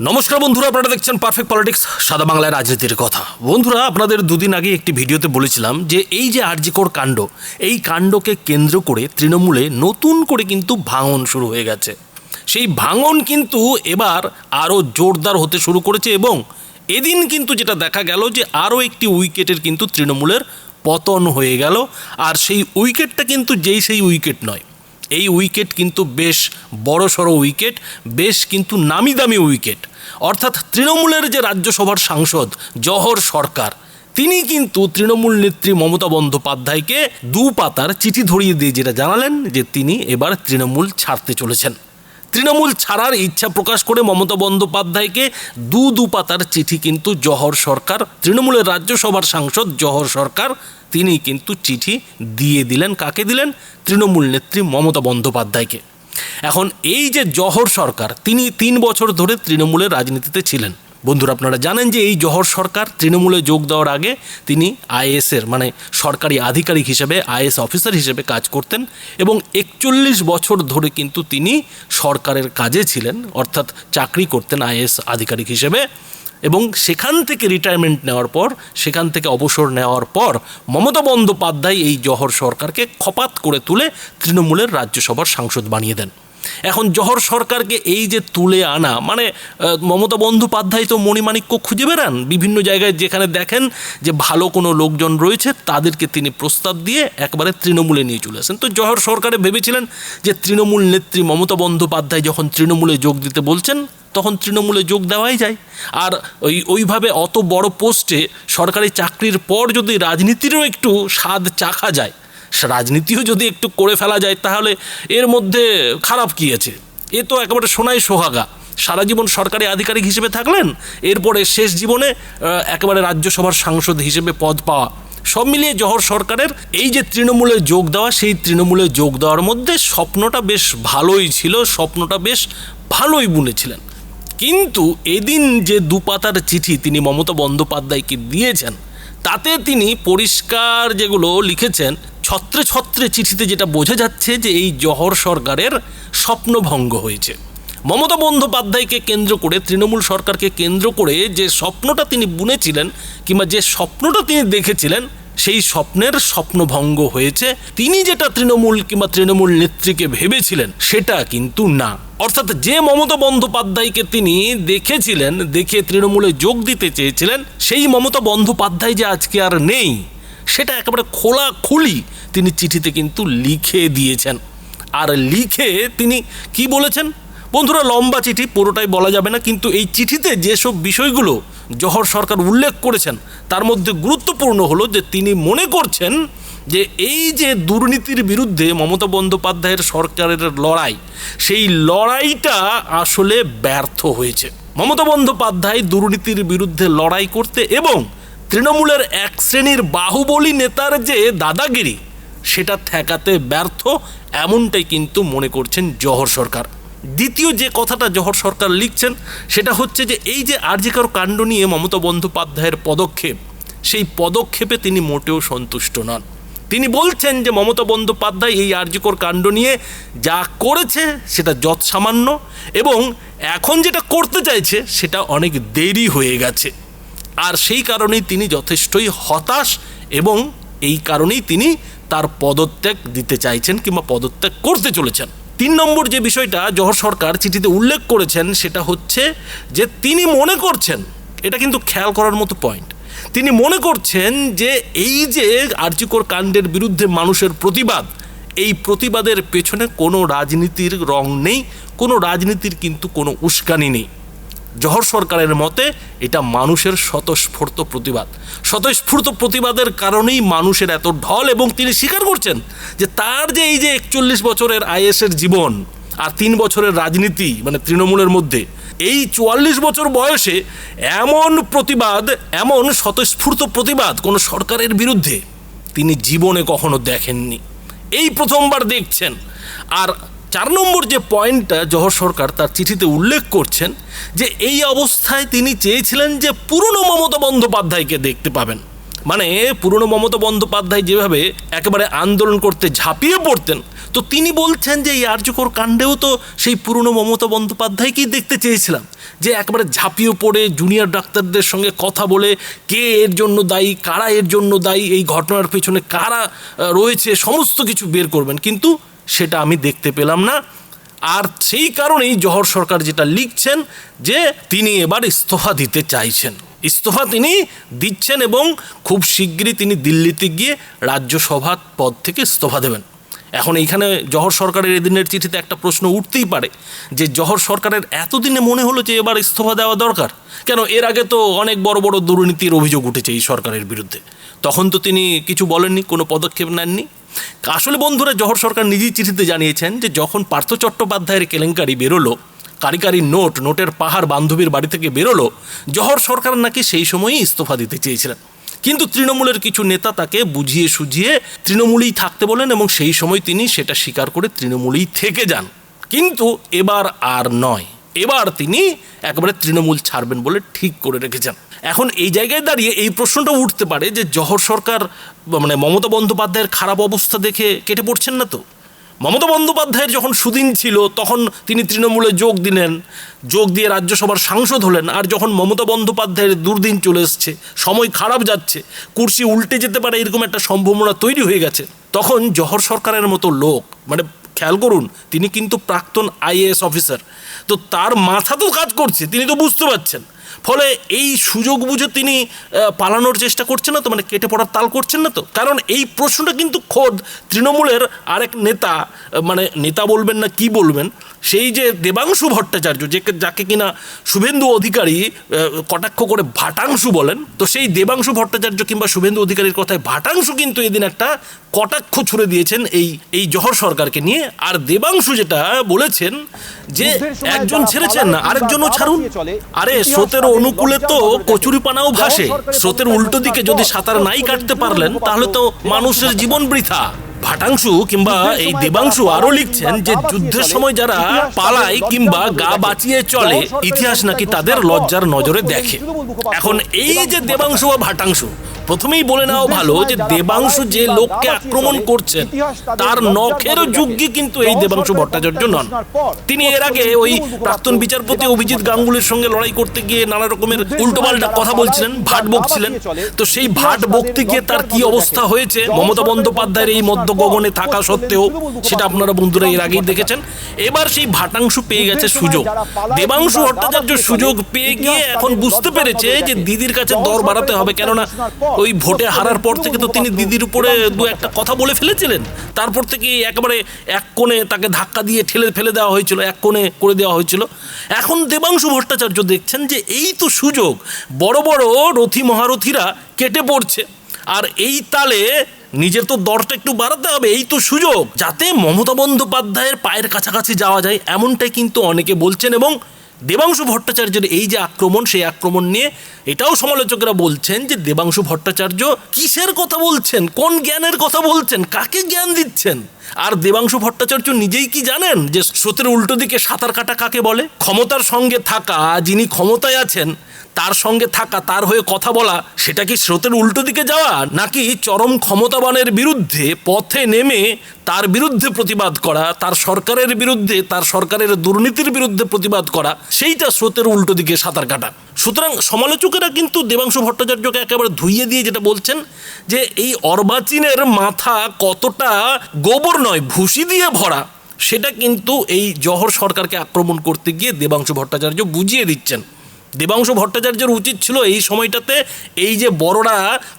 নমস্কার বন্ধুরা, আপনারা দেখছেন পারফেক্ট পলিটিক্স সাদা বাংলায় রাজনীতির কথা। বন্ধুরা, আপনাদের দুদিন আগে একটি ভিডিওতে বলেছিলাম যে এই যে আরজিকর কাণ্ড, এই কাণ্ডকে কেন্দ্র করে তৃণমূলে নতুন করে কিন্তু ভাঙন শুরু হয়ে গেছে। সেই ভাঙন কিন্তু এবার আরও জোরদার হতে শুরু করেছে এবং এদিন কিন্তু যেটা দেখা গেল যে আরও একটি উইকেটের কিন্তু তৃণমূলের পতন হয়ে গেল। আর সেই উইকেটটা কিন্তু যেই সেই উইকেট নয় এই উইকেট কিন্তু বেশ বড় সড়ো উইকেট, বেশ কিন্তু নামি দামি উইকেট। অর্থাৎ তৃণমূলের যে রাজ্যসভার সাংসদ জহর সরকার, তিনি কিন্তু তৃণমূল নেত্রী মমতা বন্দ্যোপাধ্যায়কে দু পাতার চিঠি ধরিয়ে দিয়ে যেটা জানালেন যে তিনি এবার তৃণমূল ছাড়তে চলেছেন। তৃণমূল ছাড়ার ইচ্ছা প্রকাশ করে মমতা বন্দ্যোপাধ্যায়কে দু দু পাতার চিঠি কিন্তু জহর সরকার, তৃণমূলের রাজ্যসভার সাংসদ জহর সরকার তিনি কিন্তু চিঠি দিয়ে দিলেন, কাকে দিলেন? তৃণমূল নেত্রী মমতা বন্দ্যোপাধ্যায়কে। এখন এই যে জহর সরকার, তিনি তিন বছর ধরে তৃণমূলের রাজনীতিতে ছিলেন। বন্ধুরা, আপনারা জানেন যে এই জহর সরকার তৃণমূলে যোগ দেওয়ার আগে তিনি আইএসের মানে সরকারি আধিকারিক হিসেবে, আইএস অফিসার হিসেবে কাজ করতেন এবং একচল্লিশ বছর ধরে কিন্তু তিনি সরকারের কাজে ছিলেন, অর্থাৎ চাকরি করতেন আইএস আধিকারিক হিসেবে। এবং সেখান থেকে রিটায়ারমেন্ট নেওয়ার পর, সেখান থেকে অবসর নেওয়ার পর মমতা বন্দ্যোপাধ্যায় এই জহর সরকারকে খপাত করে তুলে তৃণমূলের রাজ্যসভার সাংসদ বানিয়ে দেন। এখন জহর সরকারকে এই যে তুলে আনা মানে মমতা বন্দ্যোপাধ্যায় তো মণিমাণিক্য খুঁজে বেড়ান। বিভিন্ন জায়গায় যেখানে দেখেন যে ভালো কোনো লোকজন রয়েছে, তাদেরকে তিনি প্রস্তাব দিয়ে একবারে তৃণমূলে নিয়ে চলে আসেন। তো জহর সরকারে ভেবেছিলেন যে তৃণমূল নেত্রী মমতা বন্দ্যোপাধ্যায় যখন তৃণমূলে যোগ দিতে বলছেন তখন তৃণমূলে যোগ দেওয়াই যায়। আর ওই, ওইভাবে অত বড় পোস্টে সরকারি চাকরির পর যদি রাজনীতিরও একটু স্বাদ চাখা যায় রাজনীতিও যদি একটু করে ফেলা যায়, তাহলে এর মধ্যে খারাপ কী আছে? এ তো একেবারে সোনাই সোহাগা। সারা জীবন সরকারি আধিকারিক হিসেবে থাকলেন, এরপরে শেষ জীবনে একেবারে রাজ্যসভার সাংসদ হিসেবে পদ পাওয়া। সব মিলিয়ে জহর সরকারের এই যে তৃণমূলে যোগ দেওয়া, সেই তৃণমূলে যোগ দেওয়ার মধ্যে স্বপ্নটা বেশ ভালোই ছিল, স্বপ্নটা বেশ ভালোই বুনেছিলেন। কিন্তু এদিন যে দুপাতার চিঠি তিনি মমতা বন্দ্যোপাধ্যায়কে দিয়েছেন, তাতে তিনি পরিষ্কার যেগুলো লিখেছেন, ছত্রে ছত্রে চিঠিতে যেটা বোঝা যাচ্ছে যে এই জহর সরকারের স্বপ্নভঙ্গ হয়েছে। মমতা বন্দ্যোপাধ্যায়কে কেন্দ্র করে, তৃণমূল সরকারকে কেন্দ্র করে যে স্বপ্নটা তিনি বুনেছিলেন কিংবা যে স্বপ্নটা তিনি দেখেছিলেন সেই স্বপ্নের স্বপ্নভঙ্গ হয়েছে। তিনি যেটা তৃণমূল কিংবা তৃণমূল নেত্রীকে ভেবেছিলেন, সেটা কিন্তু না। অর্থাৎ যে মমতা বন্দ্যোপাধ্যায়কে তিনি দেখেছিলেন, দেখে তৃণমূলে যোগ দিতে চেয়েছিলেন, সেই মমতা বন্দ্যোপাধ্যায় যে আজকে আর নেই, সেটা একেবারে খোলা খুলি তিনি চিঠিতে কিন্তু লিখে দিয়েছেন। আর লিখে তিনি কি বলেছেন? বন্ধুরা, লম্বা চিঠি, পুরোটাই বলা যাবে না, কিন্তু এই চিঠিতে যেসব বিষয়গুলো জহর সরকার উল্লেখ করেছেন, তার মধ্যে গুরুত্বপূর্ণ হলো যে তিনি মনে করছেন যে এই যে দুর্নীতির বিরুদ্ধে মমতা বন্দ্যোপাধ্যায়ের সরকারের লড়াই, সেই লড়াইটা আসলে ব্যর্থ হয়েছে। মমতা বন্দ্যোপাধ্যায় দুর্নীতির বিরুদ্ধে লড়াই করতে এবং তৃণমূলের এক শ্রেণির বাহুবলী নেতার যে দাদাগিরি, সেটা ঠেকাতে ব্যর্থ, এমনটাই কিন্তু মনে করছেন জহর সরকার। দ্বিতীয় যে কথাটা জহর সরকার লিখছেন, সেটা হচ্ছে যে এই যে আর্জিকর কাণ্ড নিয়ে মমতা বন্দ্যোপাধ্যায়ের পদক্ষেপ, সেই পদক্ষেপে তিনি মোটেও সন্তুষ্ট নন। তিনি বলছেন যে মমতা বন্দ্যোপাধ্যায় এই আর্যকর কাণ্ড নিয়ে যা করেছে সেটা যৎ সামান্য এবং এখন যেটা করতে চাইছে সেটা অনেক দেরি হয়ে গেছে। আর সেই কারণেই তিনি যথেষ্টই হতাশ এবং এই কারণেই তিনি তার পদত্যাগ দিতে চাইছেন কিংবা পদত্যাগ করতে চলেছেন। তিন নম্বর যে বিষয়টা জহর সরকার চিঠিতে উল্লেখ করেছেন, সেটা হচ্ছে যে তিনি মনে করছেন, এটা কিন্তু খেয়াল করার মতো পয়েন্ট তিনি মনে করছেন যে এই যে আর্যিকর কাণ্ডের বিরুদ্ধে মানুষের প্রতিবাদ, এই প্রতিবাদের পেছনে কোনো রাজনীতির রং নেই, কোনো রাজনীতির কিন্তু কোনো উস্কানি নেই। জহর সরকারের মতে এটা মানুষের স্বতঃস্ফূর্ত প্রতিবাদ। স্বতঃস্ফূর্ত প্রতিবাদের কারণেই মানুষের এত ঢল এবং তিনি স্বীকার করছেন যে তার যে এই যে একচল্লিশ বছরের আইএসের জীবন আর তিন বছরের রাজনীতি মানে তৃণমূলের মধ্যে, এই চুয়াল্লিশ বছর বয়সে এমন প্রতিবাদ, এমন স্বতঃস্ফূর্ত প্রতিবাদ কোনো সরকারের বিরুদ্ধে তিনি জীবনে কখনো দেখেননি। এই প্রথমবার দেখছেন। আর চার নম্বর যে পয়েন্টটা জহর সরকার তার চিঠিতে উল্লেখ করছেন যে এই অবস্থায় তিনি চেয়েছিলেন যে পুরনো মমতা বন্দ্যোপাধ্যায়কে দেখতে পাবেন। মানে পুরনো মমতা বন্দ্যোপাধ্যায় যেভাবে একেবারে আন্দোলন করতে ঝাঁপিয়ে পড়তেন, তো তিনি বলছেন যে এই আর্যকর কাণ্ডেও তো সেই পুরনো মমতা বন্দ্যোপাধ্যায়কেই দেখতে চেয়েছিলাম। যে একবারে ঝাঁপিয়ে পড়ে জুনিয়র ডাক্তারদের সঙ্গে কথা বলে কে এর জন্য দায়ী, কারা এর জন্য দায়ী, এই ঘটনার পেছনে কারা রয়েছে, সমস্ত কিছু বের করবেন। কিন্তু সেটা আমি দেখতে পেলাম না। আর সেই কারণেই জহর সরকার যেটা লিখছেন যে তিনি এবার ইস্তফা দিতে চাইছেন। ইস্তফা তিনি দিচ্ছেন এবং খুব শিগগিরই তিনি দিল্লিতে গিয়ে রাজ্যসভার পদ থেকে ইস্তফা দেবেন। এখন এইখানে জহর সরকারের এদিনের চিঠিতে একটা প্রশ্ন উঠতেই পারে যে জহর সরকারের এতদিনে মনে হলো যে এবার ইস্তফা দেওয়া দরকার? কেন এর আগে তো অনেক বড় বড় দুর্নীতির অভিযোগ উঠেছে এই সরকারের বিরুদ্ধে। তখন তো তিনি কিছু বলেননি, কোনো পদক্ষেপ নেননি। আসলে বন্ধুরা, জহর সরকার নিজেই চিঠিতে জানিয়েছেন যে যখন পার্থ চট্টোপাধ্যায়ের কেলেঙ্কারি বেরোলো কারি কারি নোট, নোটের পাহাড় বান্ধবীর বাড়ি থেকে বেরোলো, জহর সরকার নাকি সেই সময়ই ইস্তফা দিতে চেয়েছিলেন। কিন্তু তৃণমূলের কিছু নেতা তাকে বুঝিয়ে সুঝিয়ে তৃণমূলেই থাকতে বলেন এবং সেই সময় তিনি সেটা স্বীকার করে তৃণমূলেই থেকে যান। কিন্তু এবার আর নয়। এবার তিনি একেবারে তৃণমূল ছাড়বেন বলে ঠিক করে রেখেছেন। এখন এই জায়গায় দাঁড়িয়ে এই প্রশ্নটা উঠতে পারে যে জহর সরকার মানে মমতা বন্দ্যোপাধ্যায়ের খারাপ অবস্থা দেখে কেটে পড়ছেন না তো? মমতা বন্দ্যোপাধ্যায়ের যখন সুদিন ছিল, তখন তিনি তৃণমূলে যোগ দিলেন, যোগ দিয়ে রাজ্যসভার সাংসদ হলেন, আর যখন মমতা বন্দ্যোপাধ্যায়ের দুর্দিন চলে এসছে, সময় খারাপ যাচ্ছে, কুর্সি উল্টে যেতে পারে এরকম একটা সম্ভাবনা তৈরি হয়ে গেছে, তখন জহর সরকারের মতো লোক মানে খেয়াল করুন, তিনি কিন্তু প্রাক্তন আইএএস অফিসার। তো তার মাথা তো কাজ করছে, তিনি তো বুঝতে পারছেন। ফলে এই সুযোগ বুঝে তিনি পালানোর চেষ্টা করছেন না তো মানে কেটে পড়ার তাল করছেন না তো? কারণ এই প্রশ্নটা কিন্তু খোদ তৃণমূলের আরেক নেতা মানে নেতা বলবেন না কি বলবেন সেই যে দেবাংশু ভট্টাচার্য যে যাকে কিনা শুভেন্দু অধিকারী কটাক্ষ করে ভাটাংশু বলেন তো সেই দেবাংশু ভট্টাচার্য কিংবা শুভেন্দু অধিকারীর কথায় ভাটাংশু কিন্তু এদিন একটা কটাক্ষ ছুড়ে দিয়েছেন এই এই জহর সরকারকে নিয়ে। আর দেবাংশু যেটা বলেছেন যে একজন ছেড়েছেন না আরেকজনও ছাড়ুন। আরে তাদের অনুকূলে তো কচুরিপানাও তাদের কচুরি পানাও ভাসে স্রোতের উল্টো দিকে যদি সাঁতার নাই কাটতে পারলেন তাহলে তো মানুষের জীবন বৃথা। ভাটাংশু কিংবা এই দেবাংশু আরও লিখছেন যে যুদ্ধের সময় যারা পালায় কিংবা গা বাঁচিয়ে চলে ইতিহাস নাকি তাদের লজ্জার নজরে দেখে। এখন এই যে দেবাংশু বা ভাটাংশু প্রথমেই বলে নেওয়া ভালো যে দেবাংশু যে লোককে আক্রমণ করছেন তার নখের যোগ্যী কিন্তু এই দেবাংশু ভট্টাচার্য নন। তিনি এর আগে ওই প্রাক্তন বিচারপতি অভিজিৎ গাঙ্গুলির সঙ্গে লড়াই করতে গিয়ে নানা রকমের উল্টোপাল্টা কথা বলছিলেন ভাট বকছিলেন। তো সেই ভাট বকতে গিয়ে তার কি অবস্থা হয়েছে? মমতা বন্দ্যোপাধ্যায়ের এই মধ্য গগনে থাকা সত্ত্বেও সেটা আপনারা বন্ধুরা এর আগেই দেখেছেন। এবার সেই ভাটাংশু পেয়ে গেছে সুযোগ। দেবাংশু ভট্টাচার্য সুযোগ পেয়ে গিয়ে এখন বুঝতে পেরেছে যে দিদির কাছে দর বাড়াতে হবে কেননা ওই ভোটে হারার পর থেকে তো তিনি দিদির উপরে দু একটা কথা বলে ফেলেছিলেন তারপর থেকে একেবারে এক কোণে তাকে ধাক্কা দিয়ে ঠেলে ফেলে দেওয়া হয়েছিল এক কোণে করে দেওয়া হয়েছিল এখন দেবাংশু ভট্টাচার্য দেখছেন যে এই তো সুযোগ বড় বড় রথী মহারথীরা কেটে পড়ছে আর এই তালে নিজের তো দরটা একটু বাড়াতে হবে এই তো সুযোগ যাতে মমতা বন্দ্যোপাধ্যায়ের পায়ের কাছাকাছি যাওয়া যায় এমনটাই কিন্তু অনেকে বলছেন এবং দেবাংশু ভট্টাচার্যের এই যে আক্রমণ, সেই আক্রমণ নিয়ে এটাও সমালোচকরা বলছেন যে দেবাংশু ভট্টাচার্য কিসের কথা বলছেন? কোন জ্ঞানের কথা বলছেন? কাকে জ্ঞান দিচ্ছেন? আর দেবাংশু ভট্টাচার্য নিজেই কি জানেন যে স্রোতের উল্টো দিকে সাঁতার কাটা কাকে বলে? ক্ষমতার সঙ্গে থাকা যিনি ক্ষমতায় আছেন তার সঙ্গে থাকা, তার হয়ে কথা বলা, সেটা কি স্রোতের উল্টো দিকে যাওয়া? নাকি চরম ক্ষমতাবানের বিরুদ্ধে পথে নেমে তার বিরুদ্ধে প্রতিবাদ করা, তার সরকারের বিরুদ্ধে, তার সরকারের দুর্নীতির বিরুদ্ধে প্রতিবাদ করা, সেইটা স্রোতের উল্টো দিকে সাঁতার কাটা। সুতরাং সমালোচকেরা কিন্তু দেবাংশু ভট্টাচার্যকে একেবারে ধুইয়ে দিয়ে যেটা বলছেন, যে এই অর্বাচীনের মাথা কতটা গোবর নয় ভুসি দিয়ে ভরা, সেটা কিন্তু এই জহর সরকারকে আক্রমণ করতে গিয়ে দেবাংশু ভট্টাচার্য বুঝিয়ে দিচ্ছেন। দেবাংশু ভট্টাচার্যের উচিত ছিল এই সময়টাতে এই যে বড়রা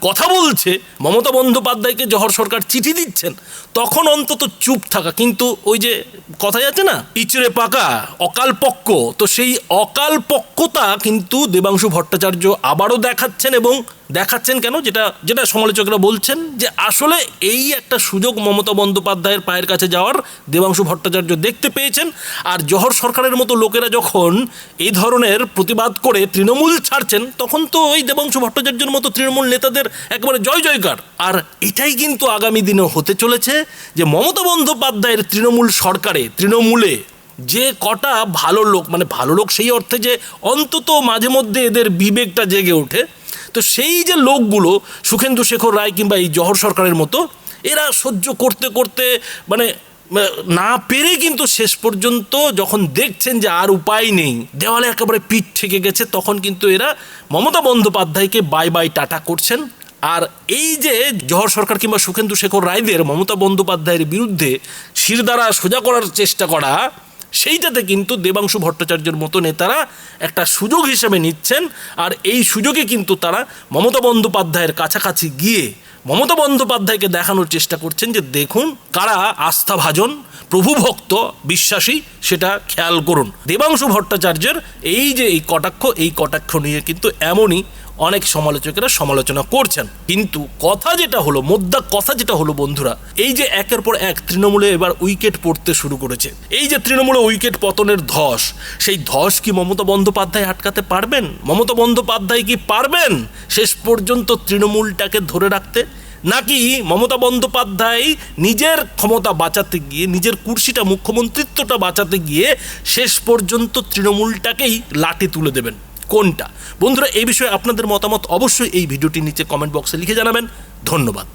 কথা বলছে, মমতা বন্দ্যোপাধ্যায়কে জহর সরকার চিঠি দিচ্ছেন, তখন অন্তত চুপ থাকা। কিন্তু ওই যে কথাই আছে না, ইচড়ে পাকা, অকাল পক্ক, তো সেই অকাল পক্কতা কিন্তু দেবাংশু ভট্টাচার্য আবারও দেখাচ্ছেন এবং দেখাচ্ছেন কেন? যেটা যেটা সমালোচকরা বলছেন যে আসলে এই একটা সুযোগ মমতা বন্দ্যোপাধ্যায়ের পায়ের কাছে যাওয়ার দেবাংশু ভট্টাচার্য দেখতে পেয়েছেন। আর জহর সরকারের মতো লোকেরা যখন এই ধরনের প্রতিবাদ করে তৃণমূল ছাড়ছেন, তখন তো ওই দেবাংশু ভট্টাচার্যের মতো তৃণমূল নেতাদের একেবারে জয় জয়কার। আর এটাই কিন্তু আগামী দিনে হতে চলেছে যে মমতা বন্দ্যোপাধ্যায়ের তৃণমূল সরকারে, তৃণমূলে যে কটা ভালো লোক মানে ভালো লোক সেই অর্থে যে অন্তত মাঝে মধ্যে এদের বিবেকটা জেগে ওঠে, তো সেই যে লোকগুলো, সুখেন্দু শেখর রায় কিংবা এই জহর সরকারের মতো, এরা সহ্য করতে করতে মানে না পেরে কিন্তু শেষ পর্যন্ত যখন দেখছেন যে আর উপায় নেই, দেওয়ালে একেবারে পিঠ ঠেকে গেছে, তখন কিন্তু এরা মমতা বন্দ্যোপাধ্যায়কে বাই বাই টাটা করছেন। আর এই যে জহর সরকার কিংবা সুখেন্দু শেখর রায়দের মমতা বন্দ্যোপাধ্যায়ের বিরুদ্ধে শিরদাঁড়া সোজা করার চেষ্টা করা, সেইটাতে কিন্তু দেবাংশু ভট্টাচার্যের মতো নেতারা একটা সুযোগ হিসেবে নিচ্ছেন। আর এই সুযোগে কিন্তু তারা মমতা বন্দ্যোপাধ্যায়ের কাছাকাছি গিয়ে মমতা বন্দ্যোপাধ্যায়কে দেখানোর চেষ্টা করছেন যে দেখুন কারা আস্থাভাজন, প্রভুভক্ত, বিশ্বাসী, সেটা খেয়াল করুন। দেবাংশু ভট্টাচার্যের এই যে এই কটাক্ষ এই কটাক্ষ নিয়ে কিন্তু এমনই অনেক সমালোচকেরা সমালোচনা করছেন। কিন্তু কথা যেটা হলো, মোদ্দা কথা যেটা হলো বন্ধুরা, এই যে একের পর এক তৃণমূলে এবার উইকেট পড়তে শুরু করেছে। এই যে তৃণমূলে উইকেট পতনের ধস, সেই ধস কি মমতা বন্দ্যোপাধ্যায় আটকাতে পারবেন? মমতা বন্দ্যোপাধ্যায় কি পারবেন শেষ পর্যন্ত তৃণমূলটাকে ধরে রাখতে? নাকি মমতা বন্দ্যোপাধ্যায় নিজের ক্ষমতা বাঁচাতে গিয়ে, নিজের কুর্সিটা, মুখ্যমন্ত্রিত্বটা বাঁচাতে গিয়ে শেষ পর্যন্ত তৃণমূলটাকেই লাঠি তুলে দেবেন? কোনটা? বন্ধুরা, এই বিষয়ে আপনাদের মতামত অবশ্যই এই ভিডিওটির নিচে কমেন্ট বক্সে লিখে জানাবেন। ধন্যবাদ।